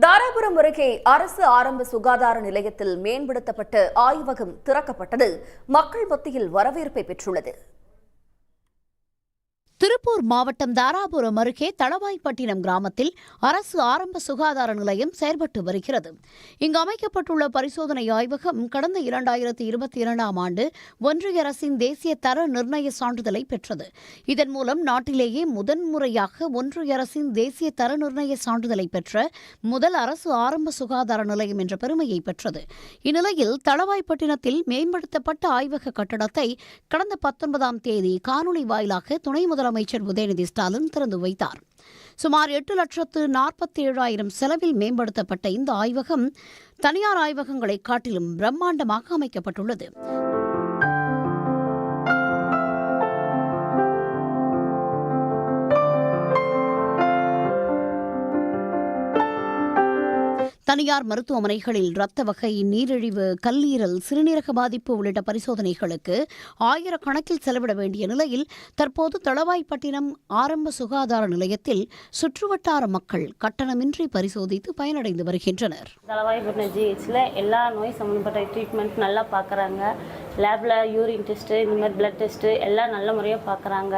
தாராபுரம் அருகே அரசு ஆரம்ப சுகாதார நிலையத்தில் மேம்படுத்தப்பட்ட ஆய்வகம் திறக்கப்பட்டது. மக்கள் மத்தியில் வரவேற்பை பெற்றுள்ளது. திருப்பூர் மாவட்டம் தாராபுரம் அருகே தளவாய்ப்பட்டினம் கிராமத்தில் அரசு ஆரம்ப சுகாதார நிலையம் செயல்பட்டு வருகிறது. இங்கு அமைக்கப்பட்டுள்ள பரிசோதனை ஆய்வகம் கடந்த இரண்டாயிரத்தி இருபத்தி இரண்டாம் ஆண்டு ஒன்றிய அரசின் தேசிய தர நிர்ணய சான்றிதழை பெற்றது. இதன் மூலம் நாட்டிலேயே முதன்முறையாக ஒன்றிய அரசின் தேசிய தர நிர்ணய சான்றிதழை பெற்ற முதல் அரசு ஆரம்ப சுகாதார நிலையம் என்ற பெருமையை பெற்றது. இந்நிலையில் தளவாய்ப்பட்டினத்தில் மேம்படுத்தப்பட்ட ஆய்வக கட்டடத்தை கடந்த பத்தொன்பதாம் தேதி காணொலி வாயிலாக துணை முதலமைச்சர் உதயநிதி ஸ்டாலின் திறந்து வைத்தார். சுமார் எட்டு லட்சத்து நாற்பத்தி ஏழாயிரம் செலவில் மேம்படுத்தப்பட்ட இந்த ஆய்வகம் தனியார் ஆய்வகங்களை காட்டிலும் பிரம்மாண்டமாக அமைக்கப்பட்டுள்ளது. தனியார் மருத்துவமனைகளில் இரத்த வகை நீரிழிவு கல்லீரல் சிறுநீரக பாதிப்பு உள்ளிட்ட பரிசோதனைகளுக்கு ஆயிரக்கணக்கில் செலவிட வேண்டிய நிலையில் தற்போது தளவாய்ப்பட்டினம் ஆரம்ப சுகாதார நிலையத்தில் சுற்றுவட்டார மக்கள் கட்டணமின்றி பரிசோதித்து பயனடைந்து வருகின்றனர். தலவாய்ப்பட்டினம் ஜிஹெச்சில் எல்லா நோய் சம்மந்தப்பட்ட ட்ரீட்மெண்ட் நல்லா பார்க்குறாங்க. லேபில் யூரின் டெஸ்ட்டு இந்த மாதிரி பிளட் டெஸ்ட்டு எல்லாம் நல்ல முறையாக பார்க்குறாங்க.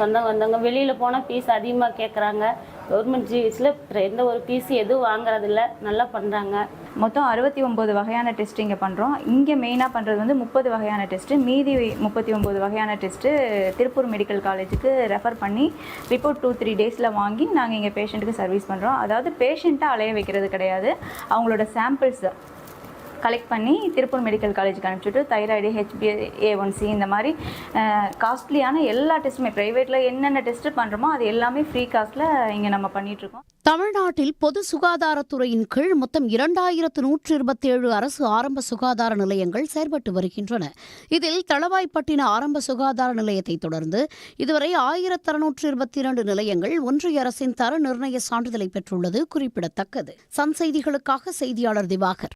சொந்தம் வந்தவங்க வெளியில் போனால் ஃபீஸ் அதிகமாக கேட்குறாங்க கவர்மெண்ட் ஜிஹெச்சில் எந்த ஒரு பிசி எதுவும் வாங்குறதில்ல. நல்லா பண்ணுறாங்க மொத்தம் அறுபத்தி ஒம்பது வகையான டெஸ்ட் இங்கே பண்ணுறோம் இங்கே மெயினாக பண்ணுறது வந்து முப்பது வகையான டெஸ்ட்டு மீதி முப்பத்தி ஒம்பது வகையான டெஸ்ட்டு திருப்பூர் மெடிக்கல் காலேஜுக்கு ரெஃபர் பண்ணி ரிப்போர்ட் டூ த்ரீ டேஸில் வாங்கி நாங்கள் இங்கே பேஷண்ட்டுக்கு சர்வீஸ் பண்ணுறோம் அதாவது பேஷண்ட்டை அலைய வைக்கிறது கிடையாது. அவங்களோட சாம்பிள்ஸ் கலெக்ட் பண்ணி திருப்பூர் மெடிக்கல் காலேஜுக்கு அனுப்பிச்சுட்டு thyroid HB A one C இந்த மாதிரி காஸ்ட்லியான எல்லா டெஸ்ட்டுமே ப்ரைவேட்டில் என்னென்ன டெஸ்ட்டு பண்ணுறோமோ அது எல்லாமே ஃப்ரீ காஸ்ட்டில் இங்கே நம்ம பண்ணிகிட்ருக்கோம் தமிழ்நாட்டில் பொது சுகாதாரத்துறையின் கீழ் மொத்தம் இரண்டாயிரத்து நூற்று இருபத்தேழு அரசு ஆரம்ப சுகாதார நிலையங்கள் செயல்பட்டு வருகின்றன. இதில் தளவாய்ப்பட்டின ஆரம்ப சுகாதார நிலையத்தை தொடர்ந்து இதுவரை ஆயிரத்து அறுநூற்று இருபத்தி இரண்டு நிலையங்கள் ஒன்றிய அரசின் தர நிர்ணய சான்றிதழை பெற்றுள்ளது குறிப்பிடத்தக்கது. சன் செய்திகளுக்காக செய்தியாளர் திவாகர்.